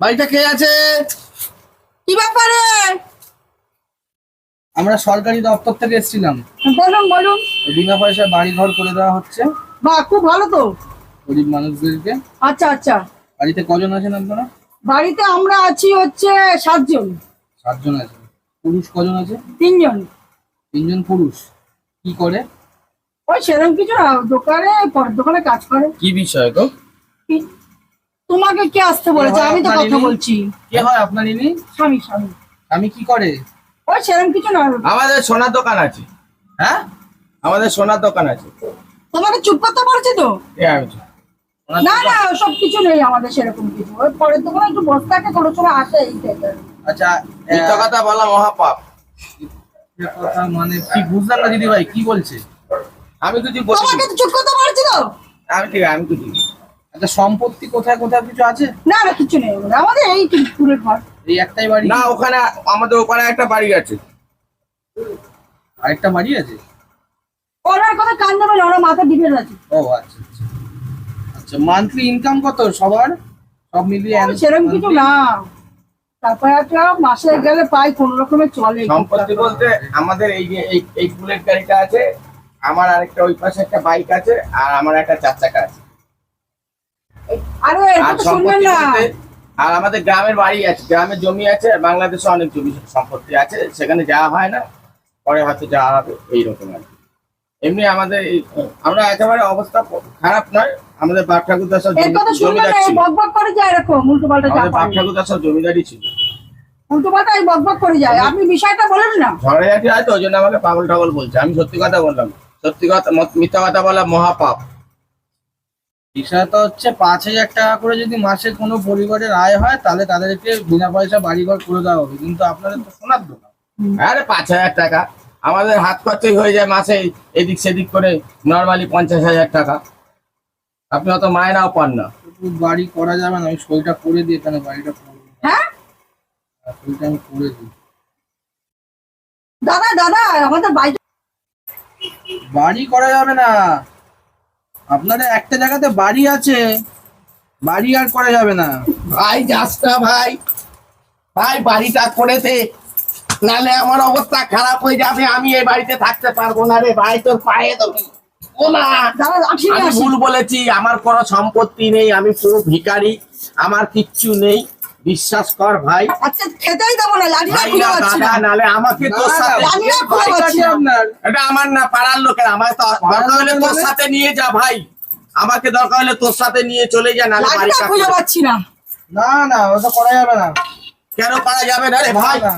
বাড়িটা কে আছে? কি ব্যাপারে? আমরা সরকারি দপ্তর থেকে এসেছিলাম। বলুন বলুন। বিনা পয়সায় বাড়ি ঘর করে দেওয়া হচ্ছে। বাহ খুব ভালো তো। গরিব মানুষদেরকে। আচ্ছা আচ্ছা। বাড়িতে কজন আছেন আপনারা? বাড়িতে আমরা আছি হচ্ছে সাতজন। সাতজন আছে পুরুষ কজন আছে? তিনজন। তিনজন পুরুষ। কি করে? ওই সেরকম কিছু না দোকানে পরের দোকানে কাজ করে। কি বিষয় গো? কি- তোমাকে কে আসতে বলেছে? আমি তো কথা বলছি। কে হয় আপনার ইনি? স্বামী স্বামী। আমি কি করে? ওই সেরকম কিছু না আমাদের সোনার দোকান আছে। হ্যাঁ? আমাদের সোনার দোকান আছে। তোমাকে চুপ করতে বলছি তো? আমি না না সব কিছু নেই আমাদের সেরকম কিছু। ওই পরের দোকানে একটু বসে থাকে কোনো সময় আসে এই টাইপের। আচ্ছা মিথ্যা কথা বলা মহাপাপ। কথা মানে কি? বুঝলাম না দিদি ভাই কি বলছে? আমি কিছু বলি তোমাকে চুপ করতে বলছি তো? আমি ঠিক আছে, আমি কিছু আচ্ছা সম্পত্তি কোথায় কোথায় কিছু আছে? না না কিছু নেই আমাদের। আমাদের এই পুরের ঘর। এই একটাই বাড়ি? না ওখানে আমাদের ওখানে একটা বাড়ি আছে। আরেকটা বাড়ি আছে? ওনার কথা কান দেবে না ওরা মাথা ডিপে আছে। ও আচ্ছা আচ্ছা। আচ্ছা মান্থলি ইনকাম কত সবার? সব মিলিয়ে সেরকম কিছু না। তারপরে একটা মাসে গেলে পাই কোন রকমে চলে। সম্পত্তি বলতে আমাদের এই যে এই এই বুলেট গাড়িটা আছে আমার আরেকটা ওই পাশে একটা বাইক আছে আর আমার একটা চার চাকা আছে আরে আর এটা তো শুনবেন সম্পত্তি বলতে আর আমাদের গ্রামের বাড়ি আছে গ্রামের জমি আছে আর বাংলাদেশে অনেক জমি সম্পত্তি আছে সেখানে যাওয়া হয় না পরে হয়তো যাওয়া হবে এইরকম আর কি। এমনি আমাদের আমরা একেবারে অবস্থা খারাপ নয় আমাদের বাপ ঠাকুরদার সব জমি- শুনবেন জমিদার ছিল। বাপ ঠাকুরদার সব জমিদারি ছিল। করে যায় আপনি বিষয়টা বলেন না। ঝগড়াঝাটি হয় তো ওই জন্য আমাকে পাগল টাগল বলছে আমি সত্যি কথা বললাম সত্যি কথা মিথ্যা কথা বলা মহাপাপ। বিষয়টা হচ্ছে পাঁচ হাজার টাকা করে যদি মাসে কোনো পরিবারের আয় হয় তাহলে তাদেরকে বিনা পয়সা বাড়িঘর করে দেওয়া হবে। কিন্তু আপনাদের তো সোনার দোকান। আরে পাঁচ হাজার টাকা। আমাদের হাত খরচই হয়ে যায় মাসে এদিক সেদিক করে নর্মালি পঞ্চাশ হাজার টাকা। আপনি অত মায়নাও পান না। বাড়ি করা যাবে না আমি সইটা করে দিই এখানে বাড়িটা হ্যাঁ? সইটা আমি করে দিই। দাদা দাদা আমাদের বাড়ি বাড়ি করা যাবে না। আপনাদের একটা জায়গাতে বাড়ি আছে। বাড়ি আর করা যাবে না। ভাই যাসটা ভাই। ভাই বাড়িটা করেছে নালে আমার অবস্থা খারাপ হয়ে যাবে আমি এই বাড়িতে থাকতে পারব না রে ভাই তোর পায়ে দেবো ও না আমি ভুল বলেছি আমার কোনো সম্পত্তি নেই আমি পুরো ভিকারি আমার কিচ্ছু নেই। বিশ্বাস কর ভাই। আচ্ছা খেতেই দেবো না লাঠিটা ভাই পাচ্ছি না নালে আমাকে তোর সাথে জানি না, পাচ্ছি আপনার। এটা আমার না পাড়ার লোকের। আমার তো দরকার হলে তোর সাথে নিয়ে যা ভাই। আমাকে দরকার হলে তোর সাথে নিয়ে চলে যা নালে বাড়ি লাঠিটা খুঁজে পাচ্ছি না। না না ওটা করা যাবে না। কেন পারা যাবে না রে ভাই? না,